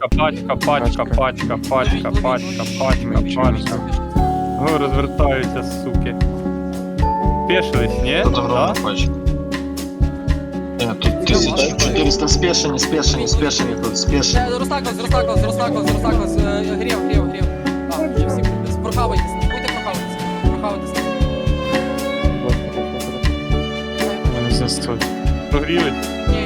Пачка, пачка, пачка, пачка, пачка, пачка, пачка. Ну, розвертаються, суки. Пешились, ні? Тут огромна Да? пачка. Ні, тут 1400 спешені, спешені, спешені, тут спешені. Ростаклас, Ростаклас, Ростаклас, Ростаклас, грів, грів, грів. Так, прохавайтесь, будьте прохавайтесь, прохавайтесь. Вони застуть. Прогрілись? Ні, ні.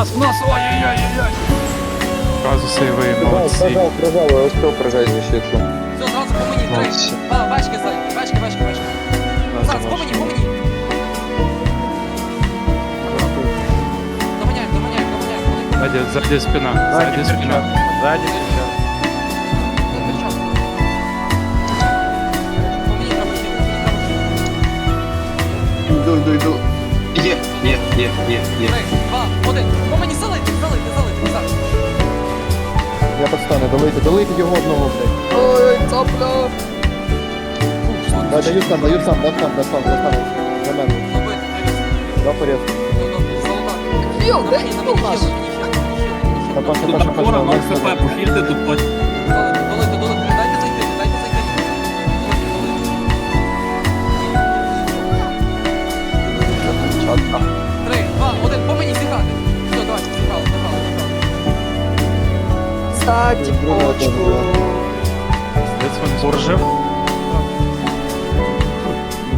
що? Нас, нас, ой-ой-ой-ой. Казуси ви, молодці. Прожал, прожал, я успел прожать защиту. Все, зразу по мені, три. Молодці. А, бачки ззаді, бачки, бачки, бачки. Зараз, по мені, по мені. Доганяємо, доганяємо, доганяємо. Сзади, сзади спина, сзади спина. Сзади Один перчатку. По мені Є, є, є. Три, два, один. По мені залити, залити, залити, зараз. Я подстану, долийте, долийте його одного, блядь. Ой, цапля! Да, даю сам, даю сам, да сам, да сам, да сам. На мене. Добити, дивіться. Да, порядку. Золота. Хіл, на мені, на мені, хіл, на мені, хіл, на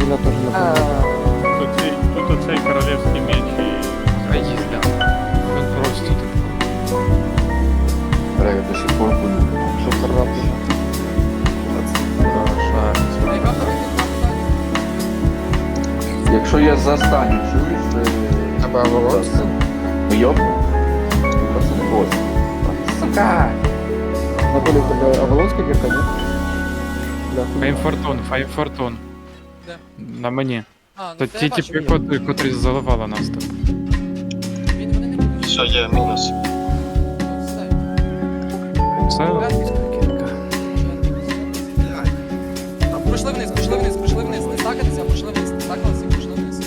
Меня тоже не Тут оцей королевський меч і... Хай їздять. Тут просто так. Бля, я до сих пор буду. Что царапали. Якщо я застану, чуєш? Тебе волос? Ну йоп. Пацани, ось. У тебя Авалонская гирка, нет? Бля, Фейм Фортун, Фейм Фортун. Де? На мені. А, ну То це ті я бачу. типи, котрі, котрі заливали нас так. Він, вони не будуть. Все, є, мінус. Все. Все? Пройшли вниз, пройшли вниз, пройшли вниз, не стакатися, а пройшли вниз, не стакалися, пройшли вниз.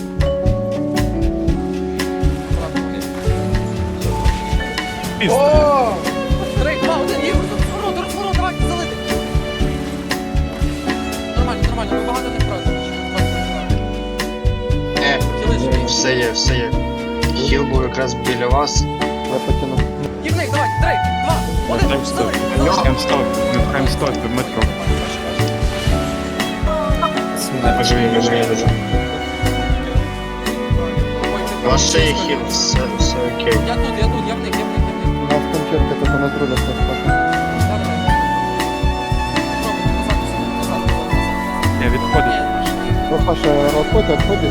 Аккуратно, окей. Три, все є, все є. Хіл був якраз біля вас. Я потяну. Них, давайте, три, два, один, стоп. Прям стоп, метро. Живі, живі, живі. У вас ще є хіл, все, все окей. Я тут, я тут, я в них, я в них, я в них. У нас кончетка только на друга. Давай, давай. Назад. Я відходив. Ну, Паша, отходи, отходи,